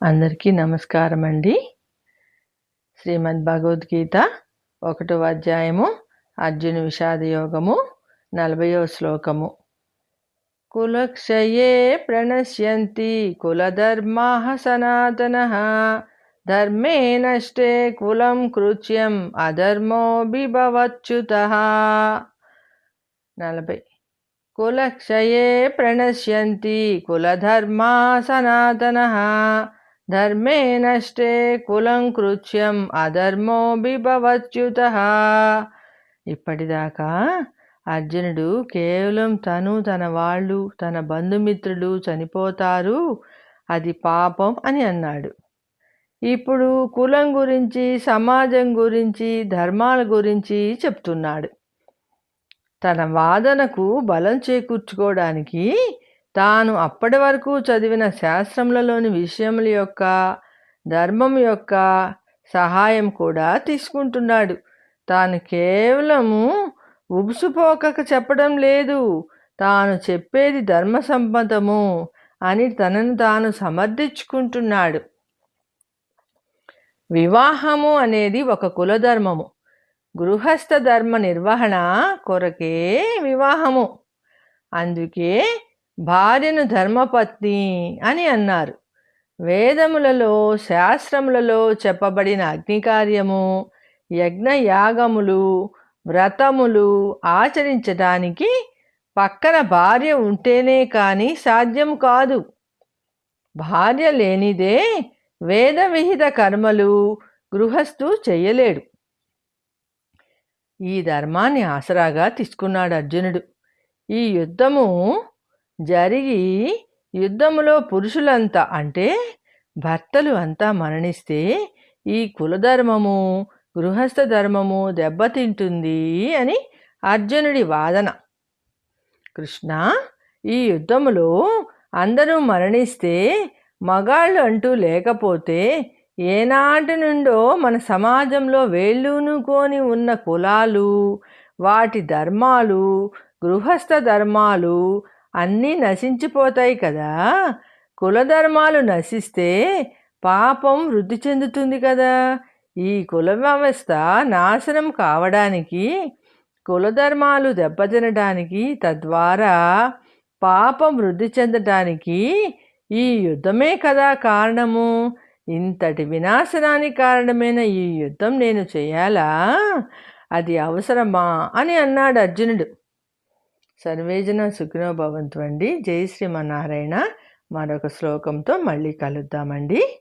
అందరికీ నమస్కారం అండి శ్రీమద్ భగవద్గీత ఒకటో అధ్యాయము అర్జున విషాద యోగము నలభయో శ్లోకము. కులక్షయే ప్రణశ్యంతి కులధర్మా సనాతన ధర్మే నష్టే కులం కృత్యం అధర్మోభిభవచ్యుత నలభై. కులక్షయే ప్రణశ్యంతి కులధర్మా సనాతన ధర్మే నష్టే కులం కృత్యం అధర్మో బిభవచ్యుత ఇప్పటిదాకా అర్జునుడు కేవలం తను తన వాళ్ళు తన బంధుమిత్రులు చనిపోతారు అది పాపం అని అన్నాడు. ఇప్పుడు కులం గురించి సమాజం గురించి ధర్మాల గురించి చెప్తున్నాడు. తన వాదనకు బలం చేకూర్చుకోవడానికి తాను అప్పటి వరకు చదివిన శాస్త్రములలోని విషయముల యొక్క ధర్మం యొక్క సహాయం కూడా తీసుకుంటున్నాడు. తాను కేవలము ఉబుసుపోకక చెప్పడం లేదు. తాను చెప్పేది ధర్మ సంబంధము అని తనను తాను సమర్థించుకుంటున్నాడు. వివాహము అనేది ఒక కులధర్మము. గృహస్థ ధర్మ నిర్వహణ కొరకే వివాహము. అందుకే భార్యను ధర్మపత్ని అని అన్నారు. వేదములలో శాస్త్రములలో చెప్పబడిన అగ్నికార్యము యజ్ఞయాగములు వ్రతములు ఆచరించడానికి పక్కన భార్య ఉంటేనే కానీ సాధ్యం కాదు. భార్య లేనిదే వేదవిహిత కర్మలు గృహస్థు చెయ్యలేడు ఈ ధర్మాన్ని ఆసరాగా తీసుకున్నాడు అర్జునుడు. ఈ యుద్ధము జరిగి యుద్ధములో పురుషులంతా అంటే భర్తలు అంతా మరణిస్తే ఈ కులధర్మము గృహస్థ ధర్మము దెబ్బతింటుంది అని అర్జునుడి వాదన. కృష్ణ ఈ యుద్ధములో అందరూ మరణిస్తే మగాళ్ళు అంటూ లేకపోతే ఏనాటి నుండో మన సమాజంలో వేళ్ళూనుకొని ఉన్న కులాలు వాటి ధర్మాలు గృహస్థ ధర్మాలు అన్నీ నశించిపోతాయి కదా. కులధర్మాలు నశిస్తే పాపం వృద్ధి చెందుతుంది కదా. ఈ కుల వ్యవస్థ నాశనం కావడానికి కులధర్మాలు దెబ్బతినడానికి తద్వారా పాపం వృద్ధి చెందటానికి ఈ యుద్ధమే కదా కారణము. ఇంతటి వినాశనానికి కారణమైన ఈ యుద్ధం నేను చేయాలా? అది అవసరమా అని అన్నాడు అర్జునుడు. సర్వేజన సుఖినో భవంతు అండి. జై శ్రీమన్నారాయణ. మరొక శ్లోకంతో మళ్ళీ కలుద్దామండి.